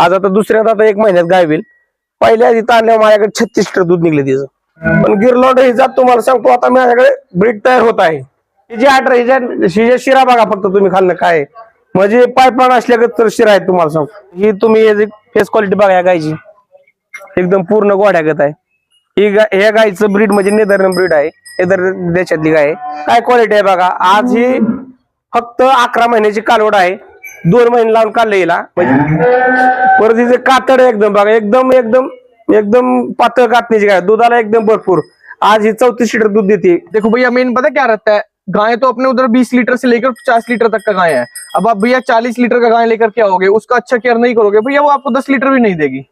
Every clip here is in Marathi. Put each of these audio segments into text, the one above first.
आज आता दुसऱ्या आता एक महिन्यात गाय होईल पहिल्या आधी ताणल्यावर माझ्याकडे छत्तीस लिटर दूध निघले तिचं. पण गिरलॉड ही जात तुम्हाला सांगतो आता माझ्याकडे ब्रीड तयार होत आहे. ही जी आठ हिच्या हिच्या शिरा बघा फक्त तुम्ही खाल्लं काय आहे. म्हणजे पायपान असल्यागत तर शिरा आहे तुम्हाला सांगतो. ही तुम्ही फेस क्वालिटी बघा या गायची. एकदम पूर्ण गोड्यागत आहे. ही गाय ह्या गायचं ब्रीड म्हणजे नेदरलँड ब्रीड आहे. नेदर देशातली गाय काय क्वालिटी आहे बघा. आज ही फक्त अकरा महिन्याची कालवड आहे. दोन महिने लावून काढलं हिला. म्हणजे परत हिचे कातड एकदम बघा एकदम एकदम एकदम पातळ कातणीची गाय. दुधाला एकदम भरपूर. आज ही चौतीस लिटर दूध देते. देखो भैया मेन पता क्या रहता है? गाय तो अपने उधर 20 लीटर से लेकर 50 लीटर तक का गाय है। अब आप भैया 40 लीटर का गाय लेकर के आओगे उसका अच्छा केयर नहीं करोगे। भैया वो आपको 10 लीटर भी नहीं देगी।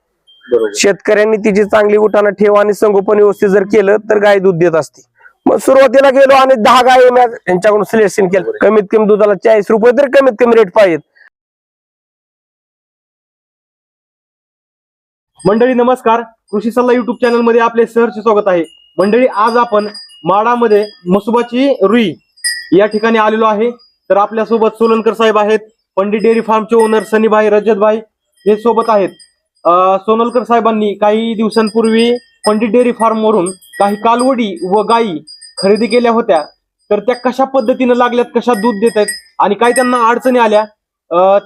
शेतकऱ्यांनी तिची चांगली उठाणं ठेव आणि संगोपन व्यवस्थित जर केलं तर गाय दूध देत असते. मग सुरुवातीला गेलो आणि दहा गाय यांच्याकडून सिलेक्शन केलं. कमीत कमी दुधाला चाळीस रुपये तर कमीत कमी रेट पाहिजेत. मंडळी नमस्कार. कृषी सल्ला युट्यूब चॅनलमध्ये आपले सहर्ष स्वागत आहे. मंडळी आज आपण माडामध्ये मसुबाची रुई या ठिकाणी आलेलो आहे. तर आपल्यासोबत सोलनकर साहेब आहेत पंडित डेअरी फार्मचे ओनर सनीभाई रजतभाई हे सोबत आहेत. सोनलकर साहेबांनी काही दिवसांपूर्वी पंडित डेअरी फार्म वरून काही कालवडी व गायी खरेदी केल्या होत्या. तर त्या कशा पद्धतीनं लागल्यात कशा दूध देत आहेत आणि काय त्यांना अडचणी आल्या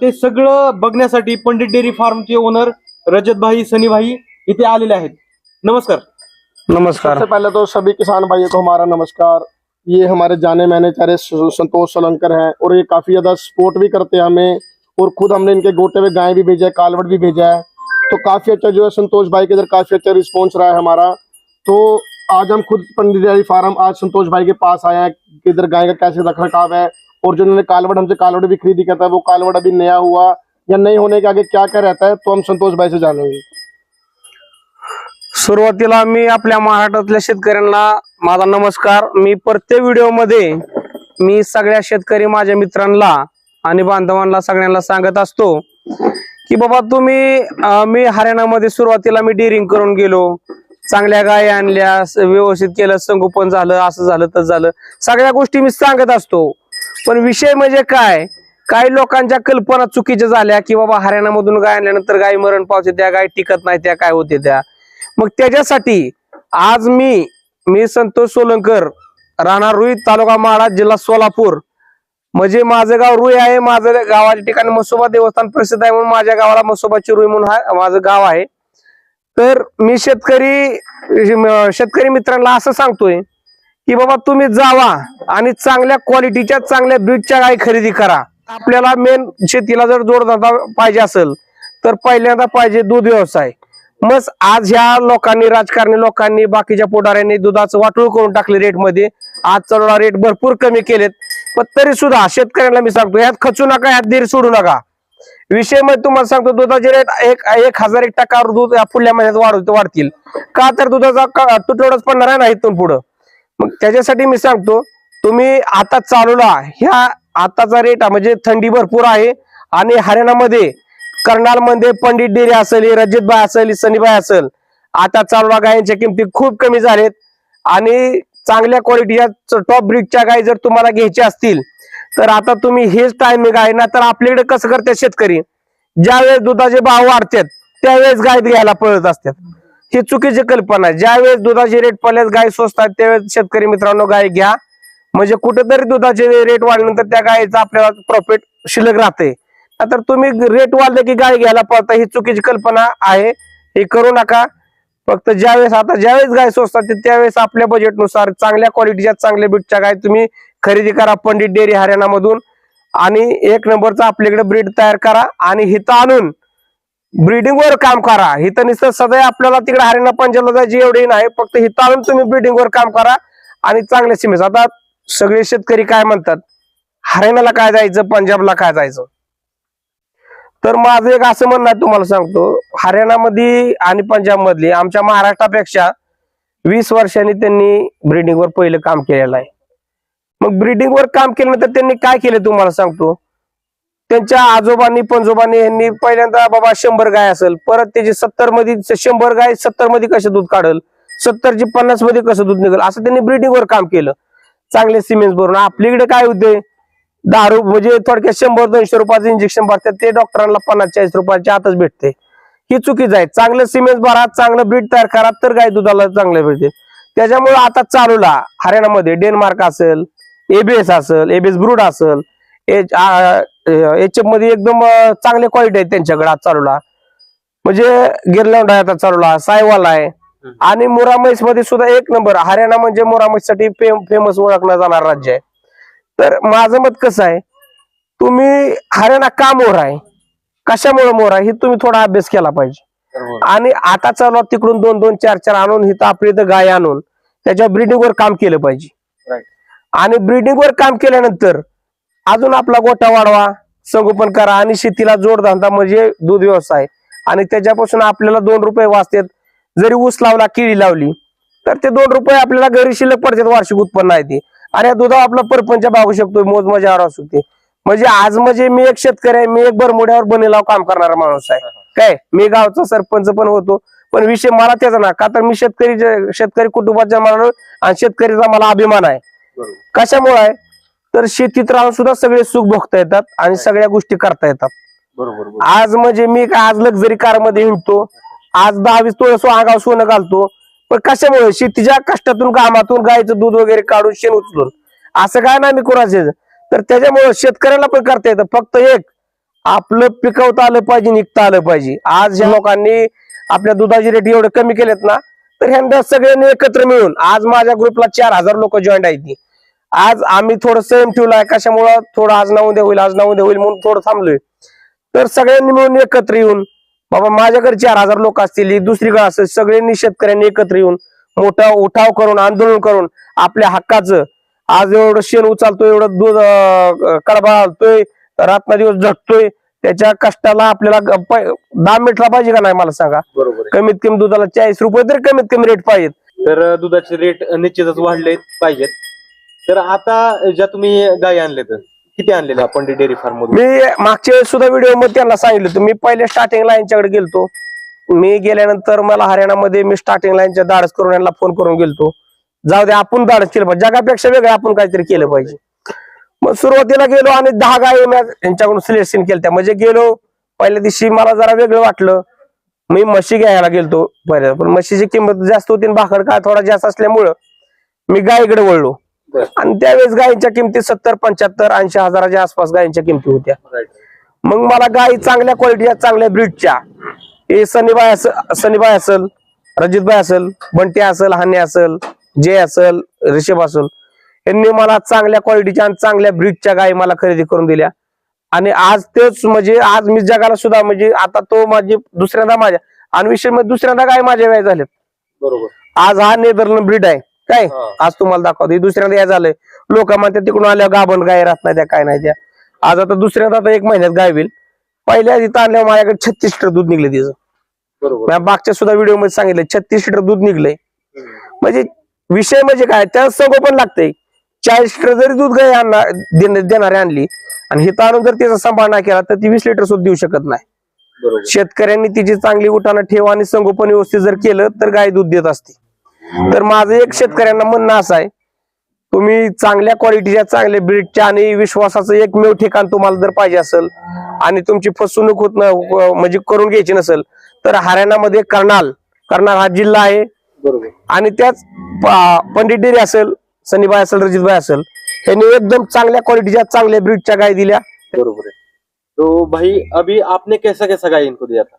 ते सगळं बघण्यासाठी पंडित डेअरी फार्मचे ओनर रजत भाई सनी भाई इथे आलेले आहेत. नमस्कार. नमस्कार. सबसे पहले तो सभी किसान भाइयों को हमारा नमस्कार. ये हमारे जाने माने चारे संतोष सोलंकर हैं और ये काफ़ी ज़्यादा सपोर्ट भी करते हैं हमें और खुद हमने इनके गोटे में गाय भी भेजा है कालवट भी भेजा है। तो काफ़ी अच्छा जो है संतोष भाई के इधर काफ़ी अच्छा रिस्पॉन्स रहा है हमारा। तो आज हम खुद पंडित डेयरी फार्म आज संतोष भाई के पास आए हैं कि इधर गाय का कैसे रख रखाव है और जो उन्होंने कालवट हमसे कालवट भी खरीदी करता है वो कालवट अभी नया हुआ। या नहीं होने के आगे क्या क्या रहता है तो हम संतोष भाई से जानेंगे सुरुवातीला मी आपल्या महाराष्ट्रातल्या शेतकऱ्यांना माझा नमस्कार. मी प्रत्येक व्हिडिओमध्ये मी सगळ्या शेतकरी माझ्या मित्रांना आणि बांधवांना सगळ्यांना सांगत असतो की बाबा तुम्ही मी हरियाणामध्ये सुरुवातीला मी डिरिंग करून गेलो. चांगल्या गाय आणल्या व्यवस्थित केलं संगोपन झालं असं झालं तर झालं. सगळ्या गोष्टी मी सांगत असतो. पण विषय म्हणजे काय? काही लोकांच्या कल्पना चुकीच्या झाल्या की बाबा हरियाणामधून गाय आणल्यानंतर गाय मरण पावते त्या गाय टिकत नाही त्या काय होते त्या? मग त्याच्यासाठी आज मी मी संतोष सोलंकर राहणार रुई तालुका माळा जिल्हा सोलापूर. म्हणजे माझं गाव रुई आहे माझं गावाच्या ठिकाणी मसोबा देवस्थान प्रसिद्ध आहे म्हणून माझ्या गावाला मसोबाची रुई म्हणून हा माझं गाव आहे. तर मी शेतकरी शेतकरी मित्रांना असं सांगतोय की बाबा तुम्ही जावा आणि चांगल्या क्वालिटीच्या चांगल्या ब्रीडच्या गाय खरेदी करा. आपल्याला मेन शेतीला जर जोडधंदा पाहिजे असेल तर पहिल्यांदा पाहिजे दूध व्यवसाय. मग आज ह्या लोकांनी राजकारणी लोकांनी बाकीच्या पुढाऱ्यांनी दुधाचं वाटूळ करून टाकले रेटमध्ये. आज चढवला रेट भरपूर कमी केलेत. पण तरी सुद्धा शेतकऱ्यांना मी सांगतो ह्यात खचू नका ह्यात धीर सोडू नका. विषयमध्ये तुम्हाला सांगतो दुधाचे रेट एक एक हजार एक टक्का दूध या पुढल्या महिन्यात वाढ वाढतील. का तर दुधाचा तुटवडाच पडणार आहे ना इथून पुढं. मग त्याच्यासाठी मी सांगतो तुम्ही आता चालूला ह्या आताचा रेट म्हणजे थंडी भरपूर आहे. आणि हरियाणामध्ये कर्नालमध्ये पंडित डेरी असेल रजितबाई असेल सनीबाई असेल आता चालवा गायांच्या किमती खूप कमी झालेत. आणि चांगल्या क्वालिटीच्या टॉप ब्रीडच्या गाय जर तुम्हाला घ्यायच्या असतील तर आता तुम्ही हेच टायमिंग आहे ना तर आपल्याकडे कसं करतात शेतकरी? ज्यावेळेस दुधाचे भाव वाढतात त्यावेळेस गाय घ्यायला पळत असतात. ही चुकीची कल्पना आहे. ज्यावेळेस दुधाचे रेट पडल्यास गाय स्वस्त आहेत त्यावेळेस शेतकरी मित्रांनो गाय घ्या. म्हणजे कुठेतरी दुधाचे रेट वाढल्यानंतर त्या गायीचं आपल्याला प्रॉफिट शिल्लक राहते. तर तुम्ही रेट वाढले की गाय घ्यायला पळता ही चुकीची कल्पना आहे. हे करू नका. फक्त ज्यावेळेस आता ज्यावेळेस गाय स्वस्त त्यावेळेस आपल्या बजेटनुसार चांगल्या क्वालिटीच्या चांगल्या बीटच्या गाय तुम्ही खरेदी करा पंडित डेअरी हरियाणामधून. आणि एक नंबरचा आपल्याकडे ब्रीड तयार करा आणि हिथं आणून ब्रिडिंगवर काम करा. हिथं नुसतं सदैव आपल्याला तिकडे हरियाणा पंजाबला जायची एवढी नाही. फक्त हिथं आणून तुम्ही ब्रिडिंगवर काम करा आणि चांगले सीमेस आता सगळे शेतकरी काय म्हणतात? हरियाणाला काय जायचं? पंजाबला काय जायचं? तर माझं एक असं म्हणणं आहे तुम्हाला सांगतो. हरियाणामध्ये आणि पंजाबमधली आमच्या महाराष्ट्रापेक्षा वीस वर्षांनी त्यांनी ब्रीडिंग वर पहिलं काम केलेलं आहे. मग ब्रीडिंग वर काम केल्यानंतर त्यांनी काय केलं तुम्हाला सांगतो? त्यांच्या आजोबांनी पंजोबांनी यांनी पहिल्यांदा बाबा शंभर गाय असेल परत त्याची सत्तरमध्ये शंभर गाय सत्तरमध्ये कसं दूध काढल? सत्तरची पन्नासमध्ये कसं दूध निघेल? असं त्यांनी ब्रीडिंग वर काम केलं. चांगले सिमेंट भरून. आपल्याकडे काय होते? दारू म्हणजे थोडक्यात शंभर दोनशे रुपयाचं इंजेक्शन भरतात. ते डॉक्टरांना पन्नास चाळीस रुपयाच्या आतच भेटते. ही चुकीचं आहे. चांगलं सिमेंट भरा चांगलं ब्रीड तयार करा तर गाय दुधाला चांगलं भेटते. त्याच्यामुळे आता चालूला. हरियाणामध्ये डेन्मार्क असेल एबीएस असेल एबीएस ब्रूड असेल एच एफमध्ये एकदम चांगले क्वालिटी आहेत त्यांच्याकडे आज चालूला. म्हणजे गिरलँड आहे आता चालूला. सायवाल आहे. आणि मुरामैसमध्ये सुद्धा एक नंबर. हरियाणा म्हणजे मुरामैससाठी फेमस ओळखलं जाणार राज्य आहे. तर माझं मत कसं आहे? तुम्ही हरियाणा का मोर आहे? कशामुळे मोर आहे? हे तुम्ही थोडा अभ्यास केला पाहिजे. आणि आता चालू तिकडून दोन दोन चार चार आणून इथं आपली इथं गाय आणून त्याच्या ब्रीडिंग वर काम केलं पाहिजे. आणि ब्रीडिंग वर काम केल्यानंतर अजून आपला गोटा वाढवा संगोपन करा आणि शेतीला जोडधंदा म्हणजे दूध व्यवसाय. आणि त्याच्यापासून आपल्याला दोन रुपये वाचतात. जरी ऊस लावला केळी लावली तर ते दोन रुपये आपल्याला घरी शिल्लक पडतात वार्षिक उत्पन्न आहे ते. आणि या दुधावर आपला परपंच भागू शकतो मोज मजावर असू ते म्हणजे आज म्हणजे मी एक शेतकरी आहे मी एक बरमुड्यावर बनेलाव काम करणारा माणूस आहे. काय? मी गावचा सरपंच पण होतो पण विषय मला त्याचा ना का तर मी शेतकरी शेतकरी कुटुंबाचा मला आणि शेतकरीचा मला अभिमान आहे. कशामुळे आहे? तर शेतीत राहून सुद्धा सगळे सुख भोगता येतात आणि सगळ्या गोष्टी करता येतात. बरोबर. आज म्हणजे मी काय आज लक्झरी कारमध्ये हिंडतो आज दहावीस तोळ सो सोनं घालतो. पण कशामुळे? शेतीच्या कष्टातून कामातून गायचं दूध वगैरे काढून शेण उचलून. असं काय नाही मी कोणाचे तर त्याच्यामुळे शेतकऱ्याला पण करता येतं. फक्त एक आपलं पिकवता आलं पाहिजे निघता आलं पाहिजे. आज ज्या लोकांनी आपल्या दुधाचे रेट एवढे कमी केलेत ना तर ह्यांना सगळ्यांनी एकत्र मिळून आज माझ्या ग्रुपला चार हजार लोक जॉईन आहेत आज आम्ही थोडं सेम ठेवलं आहे. कशामुळं? थोडं आज नाव उद्या होईल आज नाव उद्या होईल म्हणून थोडं थांबलोय. तर सगळ्यांनी मिळून एकत्र येऊन बाबा माझ्याकडे चार हजार लोक असतील दुसरीकडे असेल सगळ्यांनी शेतकऱ्यांनी एकत्र येऊन मोठा उठाव करून आंदोलन करून आपल्या हक्काचं आज एवढं शेण उचलतोय एवढं दूध कडबा घालतोय रात्र दिवस झटतोय त्याच्या कष्टाला आपल्याला दाम मिटला पाहिजे का नाही मला सांगा? बरोबर. कमीत कमी दुधाला चाळीस रुपये तरी कमीत कमी रेट पाहिजेत. तर दुधाचे रेट निश्चितच वाढले पाहिजेत. तर आता ज्या तुम्ही गाय आणले तर किती आणलेले आपण डेअरी फार्म मधून? मी मागच्या वेळेस सुद्धा व्हिडिओमध्ये त्यांना सांगितलं होतं. मी पहिले स्टार्टिंगला यांच्याकडे गेलतो. मी गेल्यानंतर मला हरियाणामध्ये मी स्टार्टिंगला यांच्या धाडस करून यांना फोन करून गेलतो. जाऊ दे आपण धाडस केलं पाहिजे. जगापेक्षा वेगळं आपण काहीतरी केलं पाहिजे. मग सुरुवातीला गेलो आणि दहा गाय यांच्याकडून सिलेक्शन केलं म्हणजे गेलो पहिल्या दिवशी मला जरा वेगळं वाटलं. मी म्हशी घ्यायला गेलतो. पहिल्या पण म्हशीची किंमत जास्त होती आणि भाकर काय थोडा जास्त असल्यामुळं मी गायीकडे वळलो. आणि त्यावेळेस गायींच्या किमती सत्तर पंच्याहत्तर ऐंशी हजाराच्या आसपास गायींच्या किमती होत्या. मग मला गायी चांगल्या क्वालिटीच्या चांगल्या ब्रीडच्या हे सनीबाई असेल सनीबाई असेल रजितबाई असेल बंटी असेल हाने असेल जय असेल ऋषभ असेल यांनी मला चांगल्या क्वालिटीच्या आणि चांगल्या ब्रीडच्या गायी मला खरेदी करून दिल्या. आणि आज तेच म्हणजे आज मी जगाला सुद्धा म्हणजे आता तो माझी दुसऱ्यांदा माझ्या आणि विषय दुसऱ्यांदा गाय माझ्या वेळ झालेत बरोबर. आज हा नेदरलँड ब्रीड आहे. काय? हा. आज तुम्हाला दाखवतो. हे दुसऱ्यांदा या झालंय. लोक म्हणतात तिकडून आल्यावर गाभण गाय राहत नाही त्या काय नाही त्या. आज आता दुसऱ्यांदा आता एक महिन्यात गाय होईल. पहिल्या इथं आणल्यावर माझ्याकडे छत्तीस लिटर दूध निघले तिचं. बरोबर. मी मागच्या सुद्धा व्हिडिओमध्ये सांगितलं छत्तीस लिटर दूध निघलंय. म्हणजे विषय म्हणजे काय? त्या संगोपन लागतंय चाळीस लिटर जरी दूध गाय आणणार देण- देणारे आणली आणि हिथं आणून जर तिचा सांभाळ नाही केला तर ती वीस लिटर सुद्धा देऊ शकत नाही. शेतकऱ्यांनी तिची चांगली उठाणं ठेवा आणि संगोपन व्यवस्थित जर केलं तर गाय दूध देत असते. तर माझं एक शेतकऱ्यांना म्हणणं असं आहे तुम्ही चांगल्या क्वालिटीच्या चांगल्या ब्रीडच्या आणि विश्वासाचं एकमेव ठिकाण तुम्हाला जर पाहिजे असेल आणि तुमची फसवणूक होत न म्हणजे करून घ्यायची नसेल तर हरियाणामध्ये कर्नाल कर्नाल हा जिल्हा आहे. बरोबर. आणि त्याच पंडित डेरी असेल सनीबाई असेल रजितबाई असेल यांनी एकदम चांगल्या क्वालिटीच्या चांगल्या ब्रीडच्या गाय दिल्या. बरोबर तो भाई अभी आपने कैसा कैसा गाय इनको दिया था?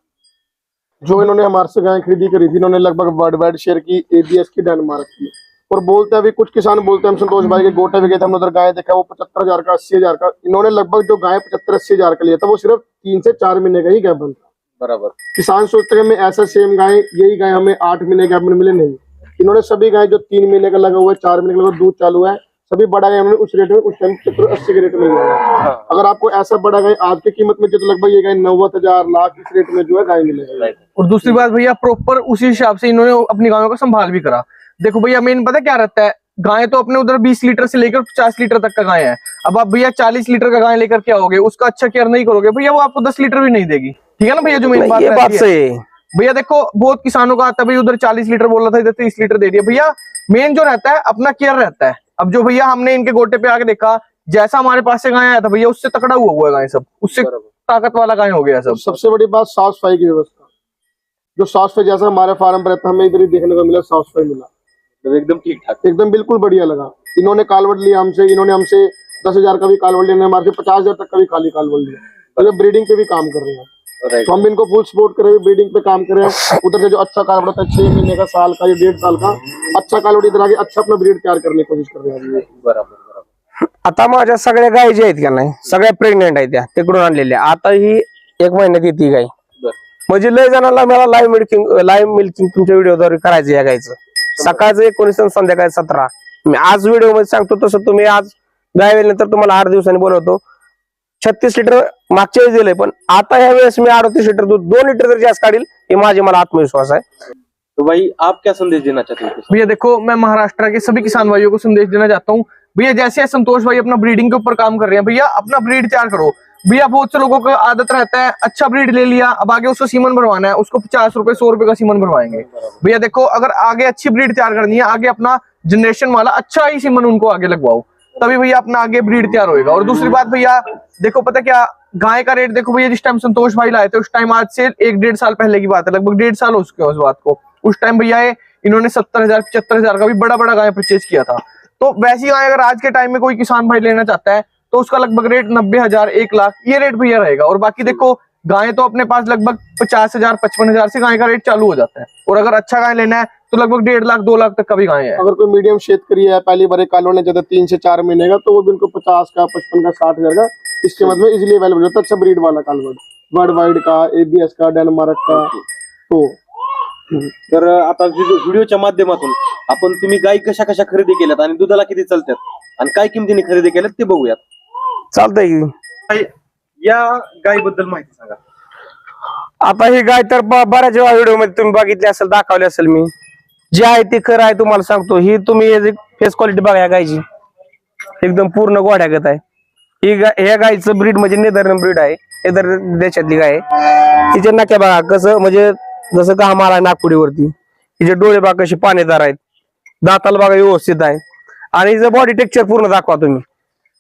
जो इन्होंने हमारे से गाय खरीदी करी थी इन्होंने लगभग वर्ल्ड वाइड शेयर की एबीएस की डेनमार्क की। और बोलते हैं अभी कुछ किसान बोलते हैं हम संतोष भाई के गोटे भी गए थे हमने उधर गाय देखा वो पचहत्तर हज़ार का अस्सी हज़ार का इन्होंने लगभग जो गाय पचहत्तर अस्सी हज़ार का लिया था वो सिर्फ़ तीन से चार महीने का ही गैप बनता बराबर। किसान सोचते हैं ऐसा सेम गाय यही गाय हमें आठ महीने गैप में मिले नहीं। इन्होंने सभी गाय जो तीन महीने का लगा हुआ है चार महीने का लगा दूध चालू है सभी बड़ा गाय उस रेट में उस टाइम सत्तर अस्सी के रेट में लिया है। अगर आपको ऐसा बड़ा गाय आज की कीमत में जो तो लगभग ये गाय नब्बे हज़ार लाख इस रेट में जो है गाय मिलेगी। और दूसरी बात भैया प्रॉपर उसी हिसाब से इन्होंने अपनी गायों का संभाल भी करा। देखो भैया मेन पता क्या रहता है? गाय तो अपने उधर 20 लीटर से लेकर 50 लीटर तक का गाय है। अब आप भैया 40 लीटर का गाय लेकर के आओगे उसका अच्छा केयर नहीं करोगे भैया वो आपको 10 लीटर भी नहीं देगी। ठीक है ना भैया जो मेन बात बात है। सही। है भैया देखो बहुत किसानों का आता है भैया उधर 40 लीटर बोल रहा था इधर 30 लीटर दे दिया। भैया मेन जो रहता है अपना केयर रहता है। अब जो भैया हमने इनके गोटे पे आके देखा जैसा हमारे पास से गाय आया था भैया उससे तकड़ा हुआ हुआ है गाय सब। उससे ताकत वाला गाय हो गया सब। सबसे बड़ी बात साफ़ सफ़ाई की व्यवस्था। जो साफ़ सफ़ाई जैसा हमारे फार्म पर रहता हमें इधर ही देखने को मिला साफ़ सफ़ाई मिला। एकदम ठीक ठाक एकदम बिल्कुल बढ़िया लगा। इन्होंने कालवट लिया हमसे इन्होंने हमसे दस हज़ार का भी कालवट लिया हमारे से पचास हज़ार तक का भी खाली कालवट लिया। ब्रीडिंग पे भी काम कर रहे हैं। हम इनको फुल सपोर्ट करें ब्रीडिंग पे काम करें। उधर से जो अच्छा कालवट होता है छह महीने का साल का या डेढ़ साल का अच्छा कालवट इधर आके अच्छा अपना ब्रीड तैयार करने की कोशिश कर रहे हैं। बरोबर आता माझ्या सगळ्या गायी ज्या आहेत का नाही सगळ्या प्रेग्नेंट आहेत त्या तिकडून आणलेल्या. आता ही एक महिन्यात येते गाय. म्हणजे लय जणांना मला लाईव्ह मिल्किंग लाईव्ह मिल्किंग तुमच्या व्हिडिओद्वारे करायचं या गायचं. सकाळचं एकोणीस आणि संध्याकाळी सतरा. मी आज व्हिडिओमध्ये सांगतो तसं तुम्ही आज गाय वेळेनंतर तुम्हाला आठ दिवसांनी बोलवतो. छत्तीस लिटर मागच्या वेळेस दिलंय पण आता ह्या वेळेस मी अडतीस लिटर दूध दोन लिटर जर जास्त काढील हे माझे मला आत्मविश्वास है तो भाई आप क्या संदेश देना चाहते हैं? भैया देखो मैं महाराष्ट्र के सभी किसान भाइयों को संदेश देना चाहता हूँ। भैया जैसे संतोष भाई अपना ब्रीडिंग के ऊपर काम कर रहे हैं भैया अपना ब्रीड तैयार करो। भैया बहुत से लोगों का आदत रहता है अच्छा ब्रीड ले लिया अब आगे उसको सीमन भरवाना है उसको पचास रुपए सौ रुपए का सीमन भरवाएँगे। भैया देखो अगर आगे अच्छी ब्रीड तैयार करनी है आगे अपना जनरेशन वाला अच्छा ही सीमन उनको आगे लगवाओ। तभी भैया अपना आगे ब्रीड तैयार होएगा। और दूसरी बात भैया, देखो पता क्या, गाय का रेट देखो भैया, जिस टाइम संतोष भाई लाए थे, उस टाइम आज से एक डेढ़ साल पहले की बात है, लगभग डेढ़ साल हो चुके हैं उस बात को। उस टाइम भैया इन्होंने सत्तर हज़ार, पचहत्तर हज़ार का भी बड़ा बड़ा गाय परचेज किया था। तो वैसी गाय अगर आज के टाइम में कोई किसान भाई लेना चाहता है तो उसका लगभग रेट नब्बे हज़ार, एक लाख, ये रेट भैया रहेगा। और बाकी देखो गाय तो अपने पास लगभग पचास हज़ार पचपन हज़ार से गाय का रेट चालू हो जाता है। और अगर अच्छा गाय लेना है तो लगभग डेढ़ लाख दो लाख तक का भी गाय है। अगर कोई मीडियम शेतकरी है पहली बार कालवट ने ज़्यादा तीन से चार महीने का तो वो भी उनको पचास का पचपन का साठ हज़ार का इस कीमत में इजिली अवेलेबल होता है। अच्छा ब्रीड वाला कालवट वर्ल्ड वाइड का एबीएस का डेनमार्क का तो। तर आता व्हिडिओ- व्हिडिओच्या माध्यमातून आपण तुम्ही गायी कशा कशा खरेदी केल्यात आणि दुधाला किती चालतात आणि काय किमतीने खरेदी केल्यात ते बघूयात. चालतंय या गायीबद्दल माहिती सांगा. आता ही गाय तर ब- बऱ्याच वेळा व्हिडिओमध्ये तुम्ही बघितली असेल दाखवली असेल मी. जे आहे ते खरं आहे तुम्हाला सांगतो. ही तुम्ही फेस क्वालिटी बघा या गायची. एकदम पूर्ण गोड्यागत आहे. ही गाय या गायचं ब्रीड म्हणजे नेदरन ब्रीड आहे. नेदर देशातली गाय आहे. तिचे नाक्या बघा कसं म्हणजे जसं घाम आला नागपुडीवरती. तिचे डोळे बघा कसे पाणीदार आहेत. दाताला बघा व्यवस्थित आहे. आणि हिचं बॉडी टेक्चर पूर्ण दाखवा तुम्ही.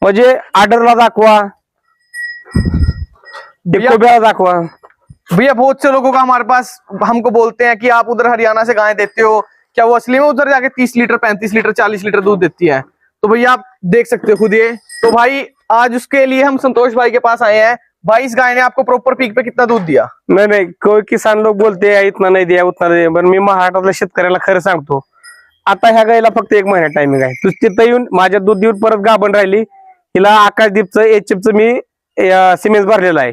म्हणजे आर्डरला दाखवा. दाखवा भैया बहुत से लोगों का हमारे पास हमको बोलते हैं कि आप उधर हरियाणा से गाय देते हो। क्या वो असली में उधर जाके तीस लीटर पैंतीस लीटर चालीस लीटर दूध देती है? तो भैया आप देख सकते हो खुद ये। तो भाई आज उसके लिए हम संतोष भाई के पास आए हैं। भाई इस गाय ने आपको प्रॉपर पीक पे कितना दूध दिया? नाही नाही कोई किसान लोक बोलते हैं इतना नाही दिया उतना नाही द्या। पण मी महाराष्ट्रातल्या शेतकऱ्याला खरं सांगतो आता ह्या गायला फक्त एक महिना टायमिंग आहे. तू तिथं येऊन माझ्या दूध देऊन परत गाभण राहिली हिला आकाशदीपचं एचएफचं मी सिमेंट भरलेलं आहे.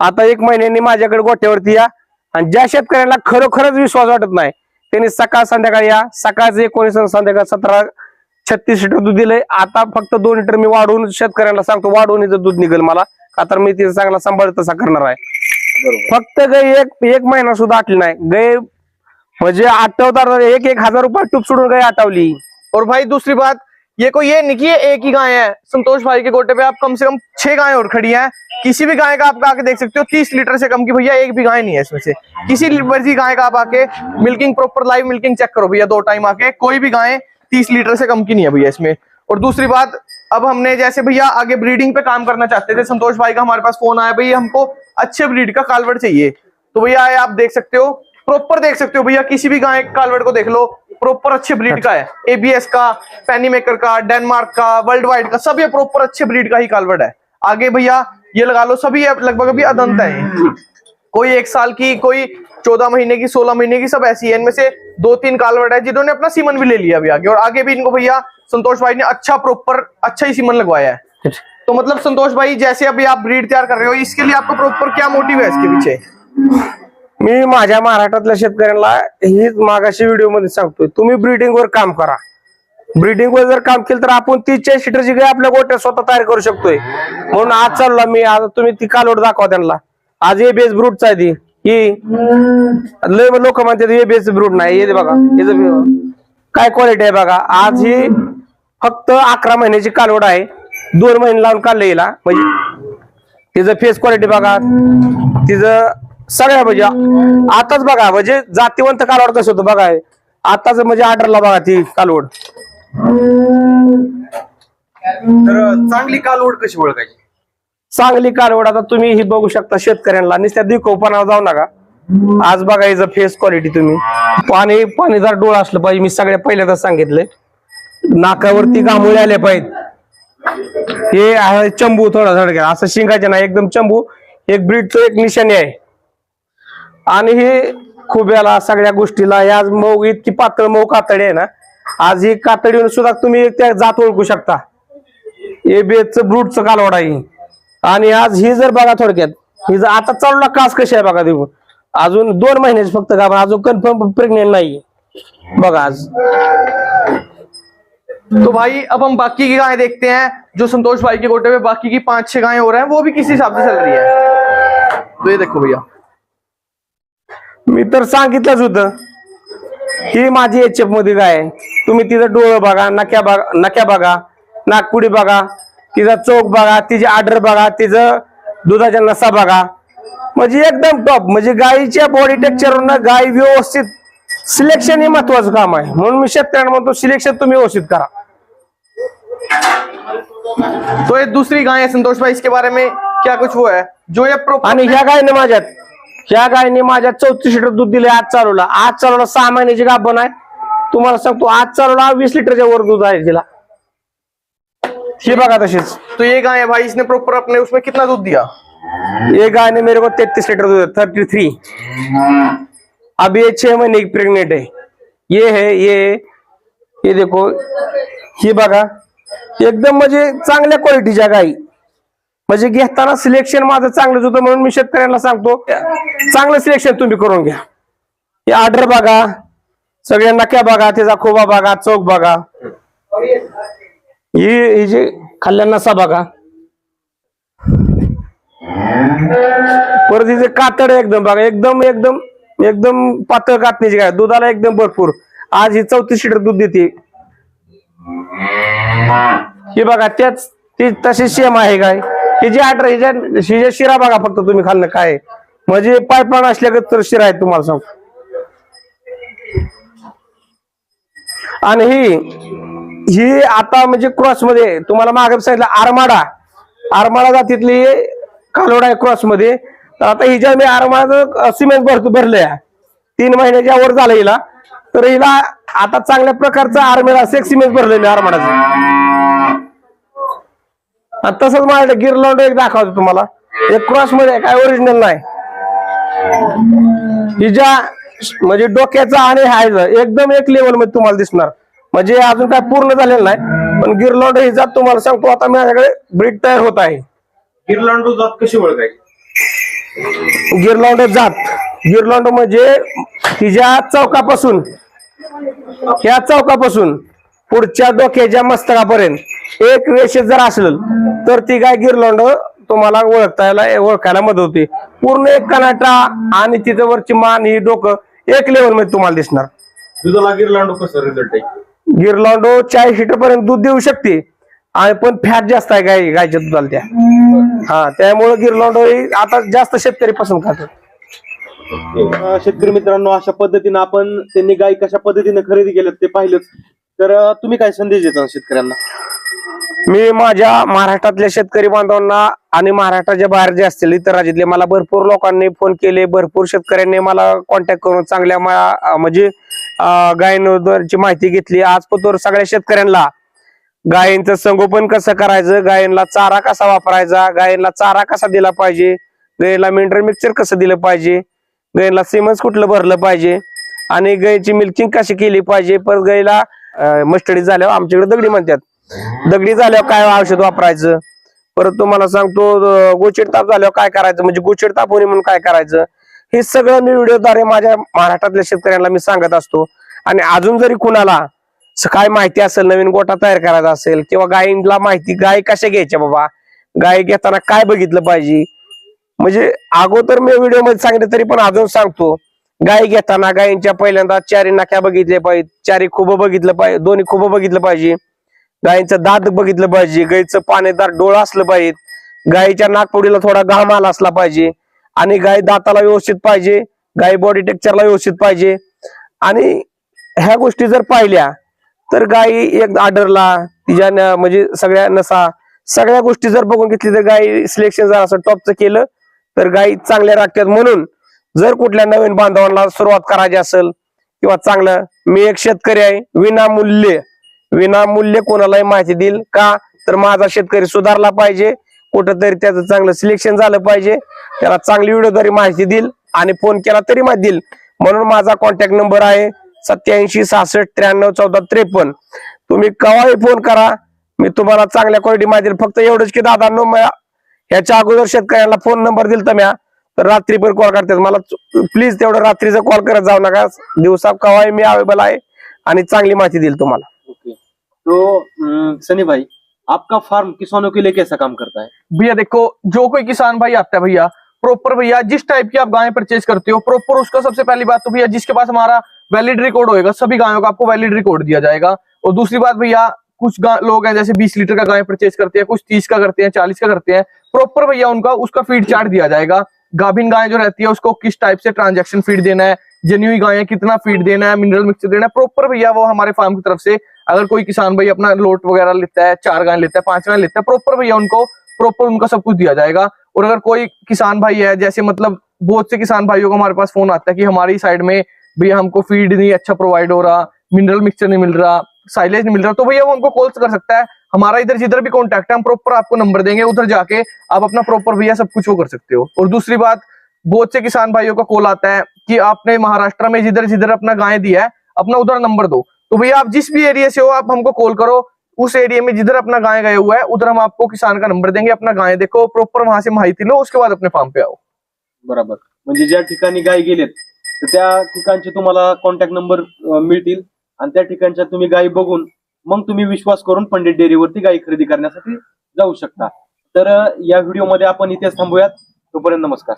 आता एक महिन्यानी माझ्याकडे गोठ्यावरती या. आणि ज्या शेतकऱ्यांना खरोखरच विश्वास वाटत नाही त्यांनी सकाळ संध्याकाळी या. सकाळचं एकोणीस संध्याकाळ सतरा छत्तीस लिटर दूध दिलंय. आता फक्त दोन लिटर मी वाढवून शेतकऱ्यांना सांगतो वाढवून हिचं दूध निघेल मला. का तर मी तिचं चांगला सांभाळ तसा करणार आहे. फक्त गाय एक एक महिना सुद्धा आटली नाही. गाय म्हणजे आठवतात एक एक हजार रुपये टूप सोडून गाय आटवली. और भाई दूसरी बात ये कोई ये नहीं कि एक ही गाय है। संतोष भाई के गोटे पे आप कम से कम छह गाय और खड़ी हैं। किसी भी गाय का आप आके देख सकते हो तीस लीटर से कम की भैया एक भी गाय नहीं है इसमें से। किसी मर्ज़ी गाय का आप आके milking proper live milking check करो भैया दो टाइम आके। कोई भी गाय तीस लीटर से कम की नहीं है भैया इसमें। और दूसरी बात अब हमने जैसे भैया आगे ब्रीडिंग पे काम करना चाहते थे संतोष भाई का हमारे पास फ़ोन आया भैया हमको अच्छे ब्रीड का कालवट चाहिए। तो भैया आप देख सकते हो प्रॉपर देख सकते हो भैया किसी भी गाय के कालवट को देख लो। प्रॉपर अच्छे ब्रीड का है। एबीएस का पैनी मेकर का डेनमार्क का वर्ल्ड वाइड का, सब ये प्रॉपर अच्छे ब्रीड का ही कालवट है। आगे भैया, ये लगा लो, सभी लगभग अभी अदंत है। कोई एक साल की, कोई चौदह महीने की, सोलह महीने की, सब ऐसी है। इनमें से दो तीन कालवट है, जिन्होंने अपना सीमन भी ले लिया अभी आगे। और आगे भी इनको भैया, संतोष भाई ने अच्छा प्रॉपर अच्छा ही सीमन लगवाया है। तो मतलब संतोष भाई, जैसे अभी आप ब्रीड तैयार कर रहे हो, इसके लिए आपको प्रॉपर क्या मोटिव है इसके पीछे? मी माझ्या महाराष्ट्रातल्या शेतकऱ्यांना हीच मागाशी व्हिडिओमध्ये सांगतोय. तुम्ही ब्रीडिंग वर काम करा. ब्रीडिंग वर जर काम केलं तर आपण ती चाळीस लिटरची गाय आपल्या गोट्या स्वतः तयार करू शकतोय. म्हणून आज चालला मी आज तुम्ही ती कालवड दाखवा त्यांना. आज ए बेस ब्रूटचा आहे ती. ही लय लोक म्हणतात ए बेस ब्रूट नाही. हे बघा काय क्वालिटी आहे बघा. आज ही फक्त अकरा महिन्याची कालवड आहे. दोन महिने लावून काढलं हिला. म्हणजे तिचं फेस क्वालिटी बघा. तिचं सगळ्या म्हणजे आताच बघा म्हणजे जातीवंत कालवड कसं होतं बघा हे. आताच म्हणजे ऑर्डरला बघा ती कालवड. तर चांगली कालवड कशी ओळखायची? चांगली कालवड आता तुम्ही ही बघू शकता शेतकऱ्यांना. नुसत्या दिकोपणावर जाऊ नका. आज बघायचं फेस क्वालिटी तुम्ही. पाणी पाणीदार डोळा असलं पाहिजे मी सगळ्या पहिल्यांदा सांगितलंय. नाकावरती घामोळे आले पाहिजेत. हे आहे चंबू थोडा थोडक्यात असं शिंगाचे नाही एकदम चंबू. एक ब्रीडचं एक निशाणी आहे. आणि हे खुब्याला सगळ्या गोष्टीला या मऊ इतकी पातळ मऊ कातडी आहे ना आज ही कातडीवर सुद्धा तुम्ही त्या जात ओळखू शकता. एबीएच ब्रूटचं कालवड आहे ही. आणि आज ही जर बघा थोडक्यात ही जर आता चालू कास कशी आहे बघा देखून अजून दोन महिन्याची फक्त का अजून कन्फर्म प्रेग्नेंट नाही. बघा आज. तो भाई अब हम बाकी की गायें देखते हैं जो संतोष भाई के गोटे में बाकी की पांच छह गायें हो रहे हैं वो भी किस हिसाब से चल रही है। तो ये देखो भैया। मी तर सांगितलंच होतं. ही माझी एच एफमध्ये गाय आहे. तुम्ही तिचं डोळं बघा नक्या बघा नक्या बघा नागपुडी बघा तिचा चौक बघा तिची आर्डर बघा तिचं दुधाच्या नसा बघा. म्हणजे एकदम टॉप म्हणजे गायीच्या बॉडी टेक्चरवरनं गाय व्यवस्थित सिलेक्शन हे महत्वाचं काम आहे. म्हणून मी शेतकऱ्यांना म्हणतो सिलेक्शन तुम्ही व्यवस्थित करा. तो ये दूसरी गाय है संतोष भाई इसके बारे में क्या कुछ वो है? जो ये आणि ह्या गायने माझ्यात ह्या गायने माझ्यात चौतीस लिटर दूध दिले आज चालवला आज चालवला सहा महिन्याची गाभण आहे. तुम्हाला सांगतो आज चालवला वीस लिटरच्या वर दूध आहे तिला. हे बघा तशीच. तो ये गाय भाई इसने प्रॉपर अपने उसमें कितना दूध दिया? ये गाय ने मेरे को तैतीस लीटर दूध थर्टी थ्री अभी ये छह महीने की प्रेग्नेंट है. ये है ये ये देखो हे बघा. एकदम म्हणजे चांगल्या क्वालिटीच्या गाई म्हणजे घेताना सिलेक्शन माझं चांगलंच होतं म्हणून मी शेतकऱ्यांना सांगतो चांगलं सिलेक्शन तुम्ही करून घ्या. हे ऑर्डर बघा सगळ्या नक्या बघा त्याचा खोबा बघा चौक बघा. ही जे जी खाल्ल्या नसा बघा. परत तिचे कातड एकदम बघा एकदम एकदम एकदम पातळ कातणीची गाय दुधाला एकदम भरपूर. आज ही चौतीस लिटर दूध देते. ही बघा त्याच ती तशी सेम आहे गाय जे आठ हिच्या हिच्या शिरा बघा फक्त तुम्ही खाल्लं काय आहे. म्हणजे पायपान असल्यागत तर शिरा आहे तुम्हाला सांग आणि ही ही आता म्हणजे क्रॉसमध्ये तुम्हाला मागे सांगितलं आरमाडा. आरमाडा जातीतली कालोडा आहे क्रॉसमध्ये. तर आता हिच्या मी आरमाडा सिमेंट भरतो भरलंय तीन महिन्याच्या वर झालं हिला. तर हिला आता चांगल्या प्रकारचं आर्मेला सेक्स सिमेंट भरलंय मी आरमाडाचं. आणि तसंच माझ्याकडे गिरलॉन्ड एक दाखवतो तुम्हाला. एक क्रॉसमध्ये काय ओरिजिनल नाही. हिच्या म्हणजे डोक्याचा आणि हायचा एकदम एक लेवलमध्ये तुम्हाला दिसणार. म्हणजे अजून काय पूर्ण झालेलं नाही पण गिरलॉन्ड ही जात तुम्हाला सांगतो आता माझ्याकडे ब्रीड तयार होत आहे. गिरलांडू जात कशी ओळखायची? गिरलॉन्ड जात. गिरलॉन्ड म्हणजे तिच्या चौकापासून ह्या चौकापासून पुढच्या डोक्याच्या मस्तकापर्यंत. एक रेषेत जर असेल तर ती गाय गिरलॉन्ड तुम्हाला ओळखता ओळखायला मदत होते. पूर्ण एक कनाटा आणि तिचं वरची मान ही डोकं एक लेवलमध्ये तुम्हाला दिसणार. दुधाला गिरलांडू कसं रिझल्ट आहे? गिरलॉन्डो चाळीस लिटर पर्यंत दूध देऊ शकते. आणि पण फॅट जास्त आहे गाय गायच्या दुधाला त्या. हा त्यामुळे गिरलॉन्डो ही आता जास्त शेतकरी पसंत करतात. अं, शेतकरी मित्रांनो अशा पद्धतीने आपण त्यांनी गाय कशा पद्धतीने खरेदी केल्यात ते पाहिलंच. तर तुम्ही काय संदेश देता शेतकऱ्यांना? मी माझ्या महाराष्ट्रातल्या शेतकरी बांधवांना आणि महाराष्ट्राच्या बाहेर जे असतील इतर राज्यातले मला भरपूर लोकांनी फोन केले भरपूर शेतकऱ्यांनी मला कॉन्टॅक्ट करून चांगल्या म्हणजे गायींची माहिती घेतली. आजपतोर सगळ्या शेतकऱ्यांना गायींचं संगोपन कसं करायचं गायींना चारा कसा वापरायचा गायींना चारा कसा दिला पाहिजे गायीला मिनरल मिक्सर कसं दिलं पाहिजे गायीला सिमन्स कुठलं भरलं पाहिजे आणि गायीची मिल्किंग कशी केली पाहिजे परत गायीला मस्टडी झाल्यावर आमच्याकडे दगडी म्हणतात. दगडी झाल्यावर काय औषध वापरायचं? परत तुम्हाला सांगतो गोचिडताप गोचिड ताप झाल्यावर काय करायचं? म्हणजे गोचिड ताप होणे म्हणून काय करायचं? हे सगळं मी व्हिडिओद्वारे माझ्या महाराष्ट्रातल्या शेतकऱ्यांना मी सांगत असतो. आणि अजून जरी कुणाला काय माहिती असेल नवीन गोठा तयार करायचा असेल किंवा गायीला माहिती गाय कशा घ्यायच्या बाबा? गाय घेताना काय बघितलं पाहिजे? म्हणजे अगोदर मी व्हिडिओमध्ये सांगितलं तरी पण अजून सांगतो. गाय घेताना गायींच्या पहिल्यांदा चारी नाक्या बघितल्या पाहिजे चारी खूप बघितलं पाहिजे दोन्ही खूप बघितलं पाहिजे. गायींचं दात बघितलं पाहिजे गायीचं पाणीदार डोळा असलं पाहिजे गायीच्या नागपुडीला थोडा घाम आला असला पाहिजे आणि गाय दाताला व्यवस्थित पाहिजे गाय बॉडी टेक्चरला व्यवस्थित पाहिजे. आणि ह्या गोष्टी जर पाहिल्या तर गाय एक आढळला तिच्या म्हणजे सगळ्या नसा सगळ्या गोष्टी जर बघून घेतली तर गाय सिलेक्शन जर असं टॉपचं केलं तर गाय चांगल्या राखतात म्हणून जर कुठल्या नवीन बांधवांना सुरुवात करायची असेल किंवा चांगलं मी एक शेतकरी आहे विनामूल्य विनामूल्य कोणालाही माहिती देईल का? तर माझा शेतकरी सुधारला पाहिजे. कुठंतरी त्याचं चांगलं सिलेक्शन झालं पाहिजे. त्याला चांगली व्हिडिओ तरी माहिती देईल आणि फोन केला तरी माहिती देईल. म्हणून माझा कॉन्टॅक्ट नंबर आहे सत्याऐंशी सहासष्ट त्र्याण्णव चौदा त्रेपन्न. तुम्ही केव्हाही फोन करा. मी तुम्हाला चांगल्या क्वालिटी माहिती फक्त एवढंच की दादा नो ह्याच्या अगोदर शेतकऱ्यांना फोन नंबर दिलता म्या. तर रात्री पण कॉल करतात. मला प्लीज तेवढं रात्रीचा कॉल करत जाऊ नका. दिवसा केव्हाही मी अवेलेबल आहे आणि चांगली माहिती देईल तुम्हाला. तो सनी भाई, आपका फार्म किसानों के लिए कैसा काम करता है? भैया देखो, जो कोई किसान भाई आता है भैया प्रॉपर भैया, जिस टाइप की आप गाय परचेज करते हो प्रॉपर उसका सबसे पहली बात तो भैया, जिसके पास हमारा वैलिड रिकॉर्ड होएगा, सभी गायों का आपको वैलिड रिकॉर्ड दिया जाएगा। और दूसरी बात भैया, कुछ लोग हैं, जैसे 20 लीटर का गाय परचेज करते हैं, कुछ 30 का करते हैं 40 का करते हैं प्रॉपर भैया उनका, उसका फ़ीड चार्ट दिया जाएगा। गाभिन गाय जो रहती है, उसको किस टाइप से ट्रांजेक्शन फ़ीड देना है जन्युई गाय कितना फ़ीड देना है मिनरल मिक्सचर देना है प्रॉपर भैया वो हमारे फार्म की तरफ़ से अगर कोई किसान भाई अपना लोट वगैरह लेता है, चार गाय लेता है, पाँच गाय लेता है प्रॉपर भैया उनको प्रॉपर उनका सब कुछ दिया जाएगा। और अगर कोई किसान भाई है, जैसे मतलब बहुत से किसान भाइयों को हमारे पास फ़ोन आता है कि हमारी साइड में भैया हमको फ़ीड नहीं अच्छा प्रोवाइड हो रहा मिनरल मिक्सचर नहीं मिल रहा साइलेज नहीं मिल रहा तो भैया वो हमको कॉल कर सकता है। हमारा इधर जिधर भी कॉन्टैक्ट है, हम प्रॉपर आपको नंबर देंगे, उधर जाके आप अपना प्रॉपर भैया सब कुछ वो कर सकते हो। और दूसरी बात, बहुत से किसान भाइयों का कॉल आता है कि आपने महाराष्ट्र में जिधर जिधर अपना गाय दिया है, अपना उधर नंबर दो। तो भैया आप जिस भी एरिया से हो आप हमको कॉल करो। उस एरिया में जिधर अपना गाय गए हुआ है उधर हम आपको किसान का नंबर देंगे अपना गाय देखो प्रॉपर वहां से माहिती लो उसके बाद अपने फार्म पे आओ। बरोबर। म्हणजे ज्या ठिकाणी गाय गेलेत तर त्या ठिकाणचे तुम्हाला कॉन्टॅक्ट नंबर मिळतील. आणि त्या ठिकाणच्या तुम्ही गायी बघून मग तुम्ही विश्वास करून पंडित डेअरीवरती गायी खरेदी करण्यासाठी जाऊ शकता. तर या व्हिडिओमध्ये आपण इथेच थांबूयात. तोपर्यंत नमस्कार.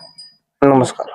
नमस्कार.